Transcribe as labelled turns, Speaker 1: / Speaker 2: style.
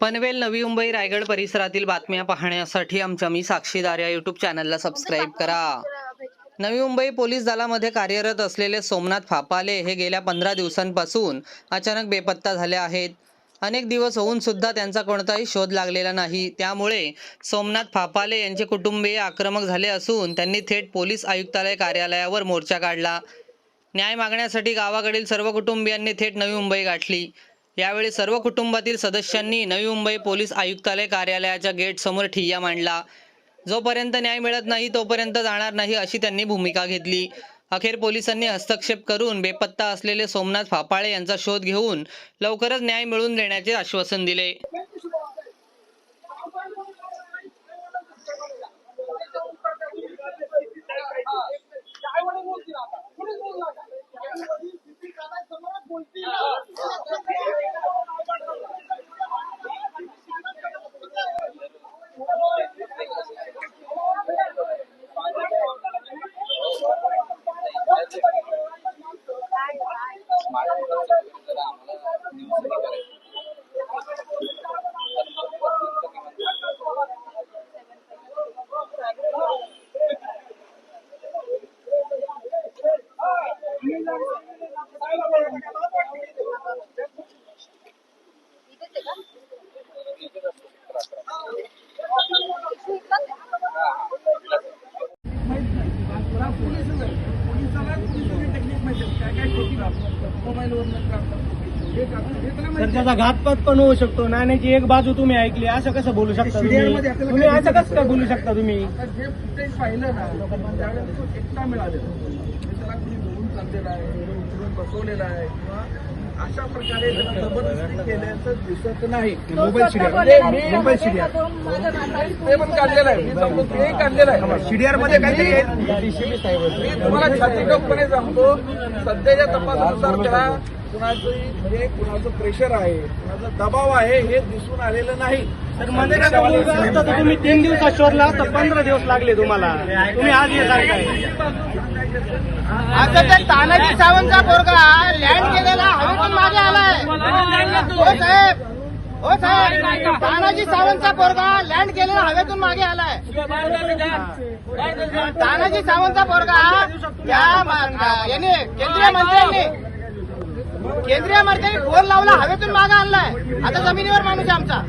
Speaker 1: पनवेल नवी मुंबई रायगड परिसरातील बातम्या पाहण्यासाठी आमच्या मी साक्षीदार या युट्यूब चॅनलला सबस्क्राईब करा. नवी मुंबई पोलीस दलामध्ये कार्यरत असलेले सोमनाथ फापाले हे गेल्या पंधरा दिवसांपासून अचानक बेपत्ता झाले आहेत. अनेक दिवस होऊन सुद्धा त्यांचा कोणताही शोध लागलेला नाही. त्यामुळे सोमनाथ फापाले यांचे कुटुंबीय आक्रमक झाले असून त्यांनी थेट पोलीस आयुक्तालय कार्यालयावर मोर्चा काढला. न्याय मागण्यासाठी गावाकडील सर्व कुटुंबियांनी थेट नवी मुंबई गाठली. यावेळी सर्व कुटुंबातील सदस्यांनी नवी मुंबई पोलीस आयुक्तालय कार्यालयाच्या गेटसमोर ठिय्या मांडला. जोपर्यंत न्याय मिळत नाही तोपर्यंत जाणार नाही अशी त्यांनी भूमिका घेतली. अखेर पोलिसांनी हस्तक्षेप करून बेपत्ता असलेले सोमनाथ फापाळे यांचा शोध घेऊन लवकरच न्याय मिळवून देण्याचे आश्वासन दिले. Gracias.
Speaker 2: तर त्याचा घातपात पण होऊ शकतो. नाण्याची एक बाजू तुम्ही ऐकली असं कसं बोलू शकता तुम्ही? तुम्ही असं कसं काय बोलू शकता तुम्ही?
Speaker 3: जे पाहिलं ना त्यावेळेस एकटा मिळालेला. म्हणजे त्याला कुणी धरून चाललेला आहे उचलून बसवलेला आहे किंवा अशा प्रकारे जबरदस्ती केल्याचं दिसत नाही. मोबाईल शिडियर मोबाईल शिडियर ते पण काढलेलं आहे. मी सांगतो ते काढलेलं आहे. शिडियरमध्ये काहीतरी मी तुम्हाला छातीकपणे सांगतो सध्याच्या तपासानुसार त्याला कुणाचं म्हणजे कुणाचं प्रेशर आहे कुणाचा दबाव आहे हे दिसून आलेलं नाही.
Speaker 2: तर मध्ये तुम्ही तीन दिवसात शोधला तर पंधरा दिवस लागले तुम्हाला. तुम्ही आज हे सांगताय.
Speaker 4: आता ते तानाजी सावंतचा पोरगा लँड केलेला हवेतून मागे आलाय. हो साहेब. हो साहेब. तानाजी सावंतचा पोरगा लँड केलेला हवेतून मागे आलाय. तानाजी सावंतचा पोरगा या याने केंद्रीय मंत्र्यांनी केंद्रीय मंत्र्यांनी फोन लावला हवेतून मागे आणलाय. आता जमिनीवर माणूस आहे आमचा.